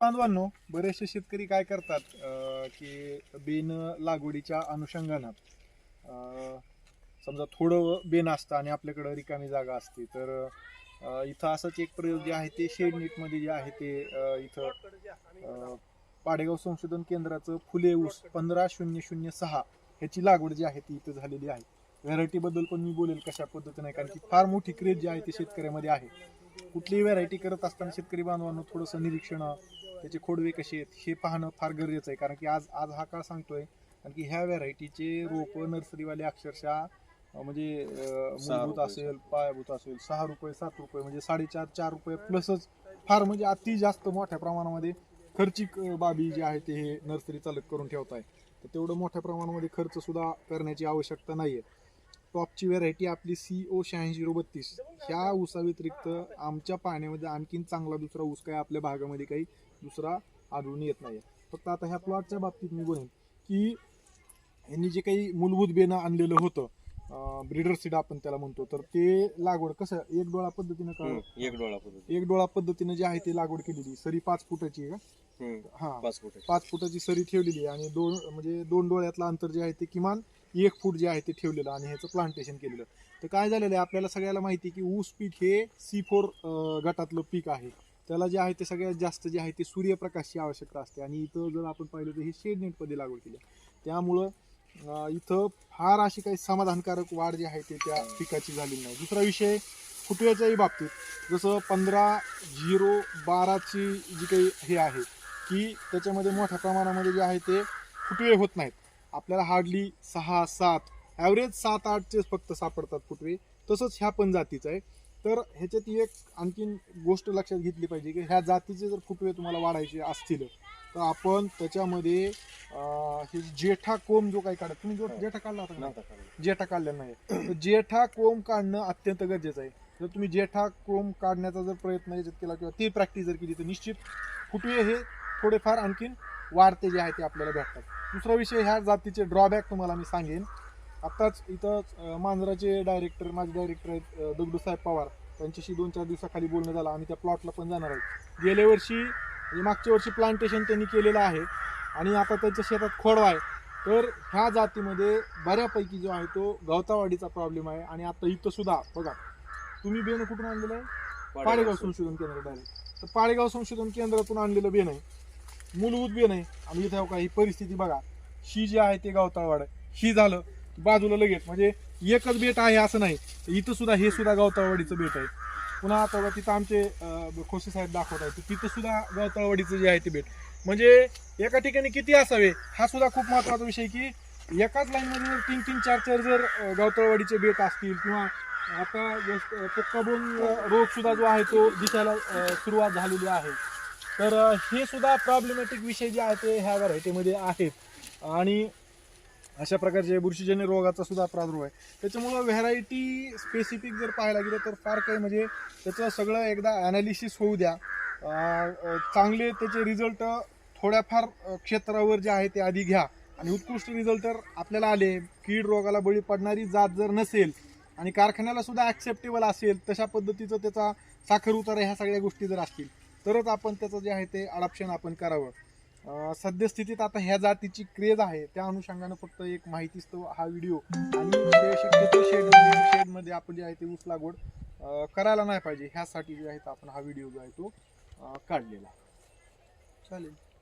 बांधवांनो बरेचसे शेतकरी काय करतात अं, की बेन लागवडीच्या अनुषंगानं अं, समजा थोडं बेन असतं आणि आपल्याकडं रिकामी जागा असते तर अं, इथं असंच एक प्रयोग जे आहे ते शेडमध्ये जे आहे ते अं, इथं अं, पाडेगाव संशोधन केंद्राचं फुले ऊस पंधरा शून्य शून्य सहा ह्याची लागवड जी आहे ती इथं झालेली आहे. व्हरायटीबद्दल पण मी बोलेल कशा पद्धतीने कारण की फार मोठी क्रेज जी आहे ती शेतकऱ्यामध्ये आहे. कुठलीही व्हरायटी करत असताना शेतकरी बांधवांनो थोडंसं निरीक्षण त्याचे खोडवे कसे आहेत हे पाहणं फार गरजेचं आहे. कारण की आज आज हा काळ सांगतोय कारण की ह्या व्हेरायटीचे रोप नर्सरीवाले अक्षरशः म्हणजे मूलभूत. असेल पायाभूत असेल सहा रुपये सात रुपये म्हणजे साडेचार चार रुपये प्लसच फार म्हणजे अति जास्त मोठ्या प्रमाणामध्ये खर्चिक बाबी जे आहे ते हे नर्सरी चालक करून ठेवत आहे तर तेवढं मोठ्या प्रमाणामध्ये खर्च सुद्धा करण्याची आवश्यकता नाहीये. टॉपची व्हेरायटी आपली सी ओ शहाऐंशी झिरो बत्तीस. ह्या ऊसा व्यतिरिक्त आमच्या पाण्यामध्ये आणखीन चांगला दुसरा ऊस काय आपल्या भागामध्ये काही दुसरा आढळून येत नाही. फक्त आता ह्या प्लॉटच्या बाबतीत मी बोलेन की यांनी जे काही मूलभूत बेनं आणलेलं होतं ब्रिडर सीड आपण त्याला म्हणतो तर ते लागवड कसं एक डोळा पद्धतीनं का? एक डोळा पद्धती एक डोळा पद्धतीनं जी आहे ती लागवड केलेली सरी पाच फुटाची आहे का? हा. पाच फुटाची सरी ठेवलेली आहे आणि दोन म्हणजे दोन डोळ्यातलं अंतर जे आहे ते किमान एक फूट जे आहे ते ठेवलेलं आणि ह्याचं प्लांटेशन केलेलं. तर काय झालेलं आहे आपल्याला सगळ्याला माहिती आहे की ऊस पीक हे सी फोर गटातलं पीक आहे. त्याला जे आहे ते सगळ्यात जास्त जे आहे ते सूर्यप्रकाशची आवश्यकता असते. आणि इथं जर आपण पाहिलं तर हे शेड नेटमध्ये लागवड केली. त्यामुळं इथं फार अशी काही समाधानकारक वाढ जी आहे ते त्या पिकाची झालेली नाही. दुसरा विषय फुटव्याच्याही बाबतीत जसं पंधरा झिरो बाराची जी काही हे आहे की त्याच्यामध्ये मोठ्या प्रमाणामध्ये जे आहे ते फुटवे होत नाहीत. आपल्याला हार्डली सहा सात ॲव्हरेज सात आठचे फक्त सापडतात फुटवे तसंच ह्या पण जातीचं आहे. तर ह्याच्यात एक आणखीन गोष्ट लक्षात घेतली पाहिजे की ह्या जातीचे जर फुटवे तुम्हाला वाढायचे असतील तर आपण त्याच्यामध्ये हे जेठा कोंब जो काही काढत तुम्ही जो जेठा काढला होता का? काढला. जेठा काढलेला नाही तर जेठा कोंब काढणं अत्यंत गरजेचं आहे. जर तुम्ही जेठा कोंब काढण्याचा जर प्रयत्न याच्यात केला किंवा ती प्रॅक्टिस जर केली तर निश्चित फुटवे हे थोडेफार आणखीन वाढते जे आहे ते आपल्याला भेटतात. दुसरा विषय ह्या जातीचे ड्रॉबॅक तुम्हाला मी सांगेन. आत्ताच इथं मांजराचे डायरेक्टर माझे डायरेक्टर आहेत अं, दगडू साहेब पवार. त्यांच्याशी दोन चार दिवसाखाली बोलणं झालं. आम्ही त्या प्लॉटला पण जाणार आहोत. गेल्या वर्षी म्हणजे मागच्या वर्षी प्लांटेशन त्यांनी केलेलं आहे. आणि आता त्यांच्या शेतात खोडवा आहे. तर ह्या जातीमध्ये बऱ्यापैकी जो आहे तो गवतावाडीचा प्रॉब्लेम आहे. आणि आता इथं सुद्धा बघा तुम्ही बेन कुठून आणलेलं आहे? पाडेगाव संशोधन केंद्र डायरेक्ट तर पाडेगाव संशोधन केंद्रातून आणलेलं बेन आहे. मूलभूत बेन आहे आणि इथं हो का ही परिस्थिती बघा. ही जी आहे ते गावताळवाड. शी ही झालं बाजूला लगेच. म्हणजे एकच बेट आहे असं नाही. इथं सुद्धा हे सुद्धा गावताळवाडीचं बेट आहे. पुन्हा आता बघा तिथं आमचे खोसे साहेब दाखवत आहेत. तर तिथं सुद्धा गावताळवाडीचं जे आहे ते बेट. म्हणजे एका ठिकाणी किती असावे हा सुद्धा खूप महत्त्वाचा विषय की एकाच लाईनमध्ये जर तीन तीन चार चार जर अं, गावतळवाडीचे बेट असतील किंवा आता जस्ट पोक्काबोन रोग सुद्धा जो आहे तो दिसायला सुरुवात झालेली आहे. तर हे सुद्धा प्रॉब्लेमॅटिक विषय जे आहे ते ह्या व्हरायटीमध्ये आहेत. आणि अशा प्रकारचे बुरशीजन्य रोगाचा सुद्धा प्रादुर्भाव आहे. त्याच्यामुळं व्हरायटी स्पेसिफिक जर पाहायला गेलं तर फार काही म्हणजे त्याचं सगळं एकदा ॲनालिसिस होऊ द्या. चांगले त्याचे रिझल्ट थोड्याफार क्षेत्रावर जे आहे ते आधी घ्या. आणि उत्कृष्ट रिझल्ट तर आपल्याला आले. कीड रोगाला बळी पडणारी जात जर नसेल आणि कारखान्याला सुद्धा ॲक्सेप्टेबल असेल तशा पद्धतीचं त्याचा साखर उतारा ह्या सगळ्या गोष्टी जर असतील तरच आपण त्याचं जे आहे ते अडॉप्शन आपण करावं. सद्यस्थितीत आता ह्या जातीची क्रेज आहे त्या अनुषंगानं फक्त एक माहितीच तो हा व्हिडिओ आणि शेडमध्ये आपण जे आहे ते ऊस लागवड करायला नाही पाहिजे. ह्यासाठी जे आहे आपण हा व्हिडिओ जो आहे तो काढलेला. चालेल.